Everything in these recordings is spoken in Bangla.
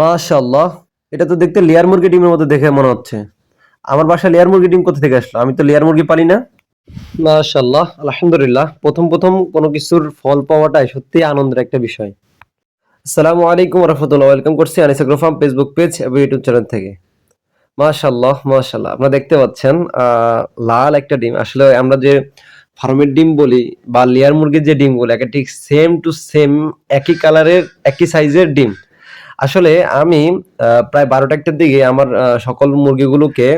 মাশাআল্লাহ, এটা তো দেখতে লেয়ার মুরগি ডিমের মতো দেখে মনে হচ্ছে। আমার বাসায় লেয়ার মুরগি ডিম কোথা থেকে আসলো? আমি তো লেয়ার মুরগি পালি না। মাশাআল্লাহ, আলহামদুলিল্লাহ, প্রথম প্রথম কোনো কিছুর ফল পাওয়াটাই সত্যি আনন্দের একটা বিষয়। আসসালামু আলাইকুম রহমতুল্লাহ ওয়েলকাম করছি আনিস ফার্ম ফেসবুক পেজ এবং ইউটিউব চ্যানেল থেকে। মাশাল্লাহ মাশাআল্লাহ, আপনারা দেখতে পাচ্ছেন লাল একটা ডিম। আসলে আমরা যে ফার্মের ডিম বলি বা লেয়ার মুরগির যে ডিমগুলো একে ঠিক সেম টু সেম একই কালারের একই সাইজের ডিম। আসলে আমি প্রায় বারোটা একটার দিকে আমার সকল মুরগিগুলোকে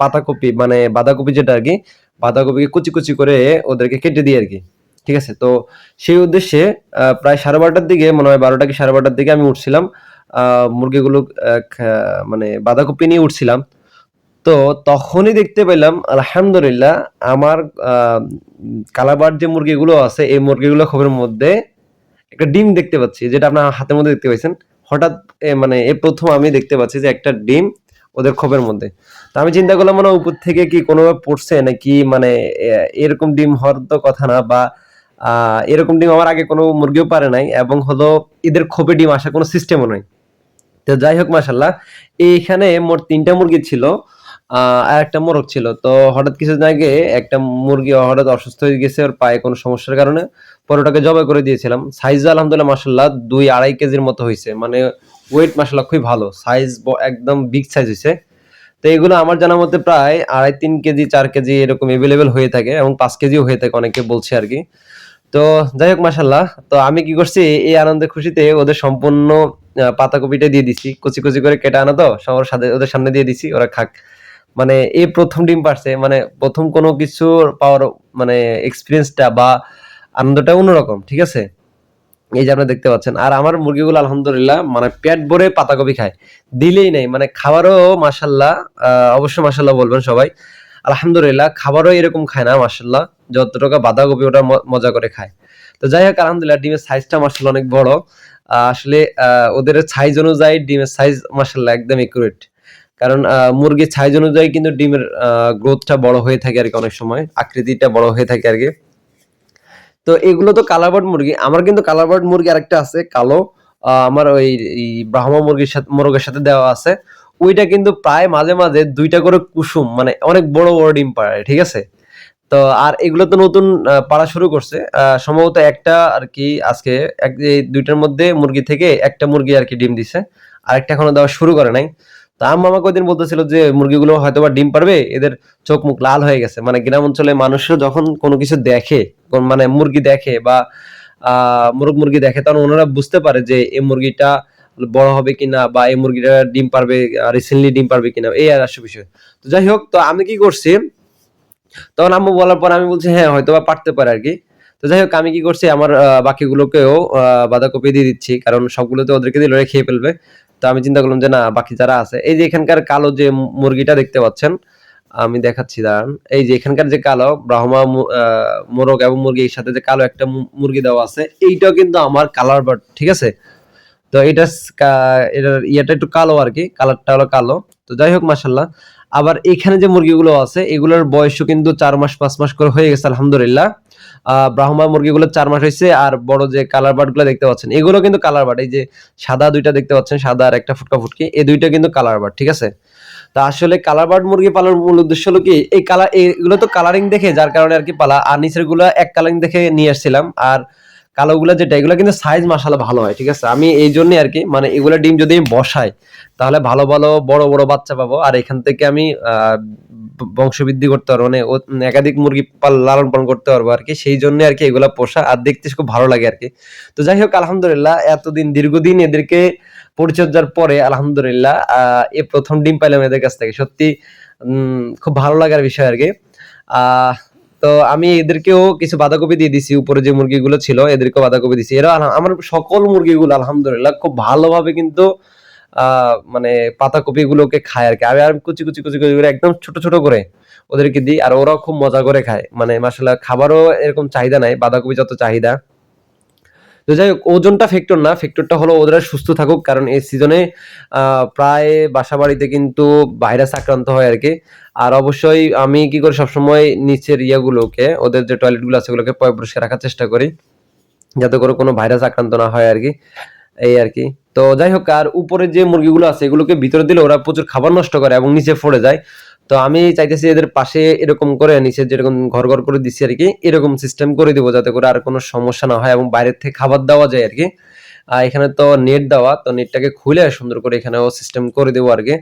পাতাকপি মানে বাঁধাকপি যেটা আর কি, বাঁধাকপিকে কুচি কুচি করে ওদেরকে কেটে দিই আর কি, ঠিক আছে? তো সেই উদ্দেশ্যে প্রায় সাড়ে বারোটার দিকে, মনে হয় বারোটা কি সাড়ে বারোটার দিকে আমি উঠছিলাম মুরগিগুলো মানে বাঁধাকপি নিয়ে উঠছিলাম। তো তখনই দেখতে পেলাম, আলহামদুলিল্লাহ, আমার কালাবার যে মুরগিগুলো আছে, এই মুরগিগুলো খবরের মধ্যে একটা ডিম দেখতে পাচ্ছি, যেটা আপনার হাতের মধ্যে দেখতে পাচ্ছেন হঠাৎ মানে এ প্রথম আমি দেখতে পাচ্ছি যে একটা ডিম ওদের খোপের মধ্যে। তো আমি চিন্তা করলাম মানে উপর থেকে কি কোনোভাবে পড়ছে নাকি মানে এরকম ডিম হওয়ার তো কথা না বা এরকম ডিম আমার আগে কোনো মুরগিও পারে নাই এবং হলো এদের খোপে ডিম আসা কোনো সিস্টেমও নাই। তো যাই হোক মাসাল্লাহ এইখানে মোট তিনটা মুরগি ছিল। আর একটা মোরগ ছিল। তো হঠাৎ কিছুদিন আগে একটা মুরগি হঠাৎ অসুস্থ হয়ে গেছে, ওর পায়ে কোনো সমস্যার কারণে পরে ওটাকে জবাই করে দিয়েছিলাম। সাইজ আলহামদুলিল্লাহ মাসাল্লাহ দুই আড়াই কেজির মতো হয়েছে। মানে ওয়েট মাসাল্লাহ খুবই ভালো। সাইজ একদম বিগ সাইজ হয়েছে। তো এগুলো আমার জানার মধ্যে প্রায় আড়াই তিন কেজি, চার কেজি এরকম এভেলেবেল হয়ে থাকে এবং পাঁচ কেজিও হয়ে থাকে অনেকে বলছে আর কি। তো যাই হোক মাসাল্লাহ তো আমি কি করছি, এই আনন্দে খুশিতে ওদের সম্পূর্ণ পাতাকপিটা দিয়ে দিছি। কুচি কুচি করে কেটে আনা তো, সবার সাথে ওদের সামনে দিয়ে দিছি, ওরা খাক। মানে এই প্রথম ডিম পারছে মানে প্রথম কোনো কিছু পাওয়ার মানে এক্সপিরিয়েন্সটা বা আনন্দটা অন্যরকম, ঠিক আছে? এই যে আপনারা দেখতে পাচ্ছেন, আর আমার মুরগিগুলো আলহামদুলিল্লাহ মানে পেট ভরে পাতাকপি খায়, দিলেই নেই মানে খাবারও মাসাল্লাহ অবশ্যই মাসাল্লাহ বলবেন সবাই, আলহামদুলিল্লাহ খাবারও এরকম খায় না মাসাল্লাহ যতটুকু বাঁধাকপি ওটা মজা করে খায়। তো যাই হোক, আলহামদুলিল্লাহ ডিমের সাইজটা মাসাল্লাহ অনেক বড় আসলে ওদের সাইজ অনুযায়ী ডিমের সাইজ মাসাল্লাহ একদম একুরেট কারণ মুরগির সাইজ অনুযায়ী কিন্তু ডিমের গ্রোথটা বড় হয়ে থাকে আর কি অনেক সময়, আকৃতিটা বড় হয়ে থাকে আর কি। তো এগুলো তো কালাবার্ড মুরগি। আমার কিন্তু কালাবার্ড মুরগি আরেকটা আছে, কালো। আমার ওই ব্রাহ্মা মুরগির সাথে, মোরগের সাথে দেওয়া আছে। ওইটা কিন্তু প্রায় মাঝে মাঝে দুইটা করে কুসুম মানে অনেক বড় বড় ডিম পাড়ে ঠিক আছে? তো আর এগুলো তো নতুন পাড়া শুরু করছে। সম্ভবত একটা আর কি আজকে এক দুইটার মধ্যে মুরগি থেকে একটা মুরগি আর কি ডিম দিছে। আর একটা এখনও দেওয়া শুরু করে নাই। তা আমাকে ওইদিন বলতেছিল যে মুরগিগুলো হয়তো বা ডিম পারবে, এদের চোখ মুখ লাল হয়ে গেছে। মানে গ্রাম অঞ্চলে মানুষরা যখন কোনো কিছু দেখে মানে মুরগি দেখে বা মুরগ মুরগি দেখে, তখন ওনারা বুঝতে পারে যে এই মুরগিটা বড় হবে কিনা বা এই মুরগিটা ডিম পারবে রিসেন্টলি ডিম পারবে কিনা, এই আর আসলে বিষয়। তো যাই হোক, তো আমি কি করছি, তখন আম্মু বলার পর আমি বলছি হ্যাঁ হয়তো বা পারতে পারে আর কি। তো যাই হোক, আমি কি করছি, আমার বাকিগুলোকেও বাঁধাকপি দিয়ে দিচ্ছি, কারণ সবগুলোতে ওদেরকে দিলে খেয়ে ফেলবে। তো আমি চিন্তা করলাম যে না, বাকি যারা আছে, এই যে এখানকার কালো যে মুরগিটা দেখতে পাচ্ছেন, আমি দেখাচ্ছি, দাঁড়ান। এই যে এখানকার যে কালো, ব্রাহ্মা মোরগ এবং মুরগির সাথে যে কালো একটা মুরগি দেওয়া আছে, এইটাও কিন্তু আমার কালার বার্ড ঠিক আছে? তো এটা এটার ইয়েটা একটু কালো আর কি কালারটা হলো কালো। তো যাই হোক মাসাল্লাহ আবার এখানে যে মুরগিগুলো আছে, এগুলোর বয়সও কিন্তু চার মাস, পাঁচ মাস করে হয়ে গেছে, আলহামদুলিল্লাহ। ব্রাহ্মা মুরগিগুলো চার মাস হয়েছে আর বড় যে কালার বার্ডগুলো দেখতে পাচ্ছেন, এগুলো কিন্তু কালার বার্ড এই যে সাদা দুইটা দেখতে পাচ্ছেন, সাদা আর একটা ফুটকা ফুটকি, এই দুইটা কিন্তু কালার বার্ড ঠিক আছে? তা আসলে কালার বার্ড মুরগি পালার মূল উদ্দেশ্য হলো কি, এই কালার এগুলো তো কালারিং দেখে, যার কারণে আর কি পালা, আর নিচেরগুলো এক কালারিং দেখে নিয়ে আসছিলাম, আর কালোগুলো যেটা, এগুলো কিন্তু সাইজ মাসালা ভালো হয়, ঠিক আছে? আমি এই জন্যই আর কি মানে এগুলো ডিম যদি বসাই, তাহলে ভালো ভালো বড় বড় বাচ্চা পাবো, আর এখান থেকে আমি বংশবৃদ্ধি করতে পারব মানে একাধিক মুরগি লালন পালন করতে পারব আর কি। সেই জন্য আর কি এগুলা পোষা আর দেখতে খুব ভালো লাগে আর কি। তো যাই হোক, আলহামদুলিল্লাহ, এতদিন, দীর্ঘদিন এদেরকে পরিচর্যার পরে আলহামদুলিল্লাহ এ প্রথম ডিম পাইলাম এদের কাছ থেকে। সত্যি খুব ভালো লাগার বিষয় আর কি। তো আমি এদেরকেও কিছু বাঁধাকপি দিয়ে দিছি, উপরে যে মুরগিগুলো ছিল, এদেরকেও বাঁধাকপি দিছি। এরা আমার সকল মুরগিগুলো আলহামদুলিল্লাহ খুব ভালোভাবে কিন্তু মানে পাতাকপি গুলোকে খায় আর কি। আমি আর কুচি কুচি কুচি কুচি করে একদম ছোট ছোট করে ওদেরকে দিই আর ওরাও খুব মজা করে খায়। মানে মাসাল্লাহ খাবারও এরকম চাহিদা নাই, বাঁধাকপি যত চাহিদা। তো যাই হোক, ওজনটা ফ্যাক্টর না ফ্যাক্টরটা হলো ওদের সুস্থ থাকুক, কারণ এই সিজনে প্রায় বাসা বাড়িতে কিন্তু ভাইরাস আক্রান্ত হয় আর কি। আর অবশ্যই আমি কি করি, সবসময় নিচের ইয়েগুলোকে, ওদের যে টয়লেটগুলো আছে ওগুলোকে পয় পরিষ্কার রাখার চেষ্টা করি। যাতে করে কোনো ভাইরাস আক্রান্ত না হয় আর কি। এই আর কি। তো যাই হোক, আর উপরে যে মুরগিগুলো আছে, এগুলোকে ভিতরে দিলে ওরা প্রচুর খাবার নষ্ট করে এবং নিচে পড়ে যায়। তো আমি চাইতেছি এদের পাশে এরকম করে, নিচে যেরকম ঘর ঘর করে দিচ্ছি আর কি এরকম সিস্টেম করে দিব যাতে করে আর কোনো সমস্যা না হয় এবং বাইরের থেকে খাবার দেওয়া যায় আর কি আর এখানে তো নেট দেওয়া, তো নেটটাকে খুলে সুন্দর করে এখানেও সিস্টেম করে দেবো আর কি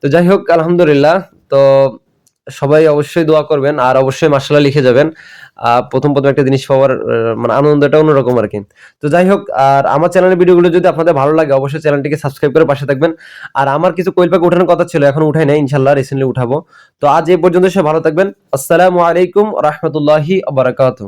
তো যাই হোক, আলহামদুলিল্লাহ। তো সবাই অবশ্যই দোয়া করবেন আর অবশ্যই মার্শাল্লাহ লিখে যাবেন। প্রথম প্রথম একটা জিনিস পাওয়ার মানে আনন্দটা অন্যরকম আর কি। তো যাই হোক, আর আমার চ্যানেলের ভিডিওগুলো যদি আপনাদের ভালো লাগে, অবশ্যই চ্যানেলটিকে সাবস্ক্রাইব করে পাশে থাকবেন। আর আমার কিছু কোয়েল পাখি উঠানোর কথা ছিল, এখন উঠাই নাই ইনশাল্লাহ রিসেন্টলি উঠাবো। তো আজ এই পর্যন্ত সে ভালো থাকবেন। আসসালামু আলাইকুম রহমতুল্লাহি আবরাকাতু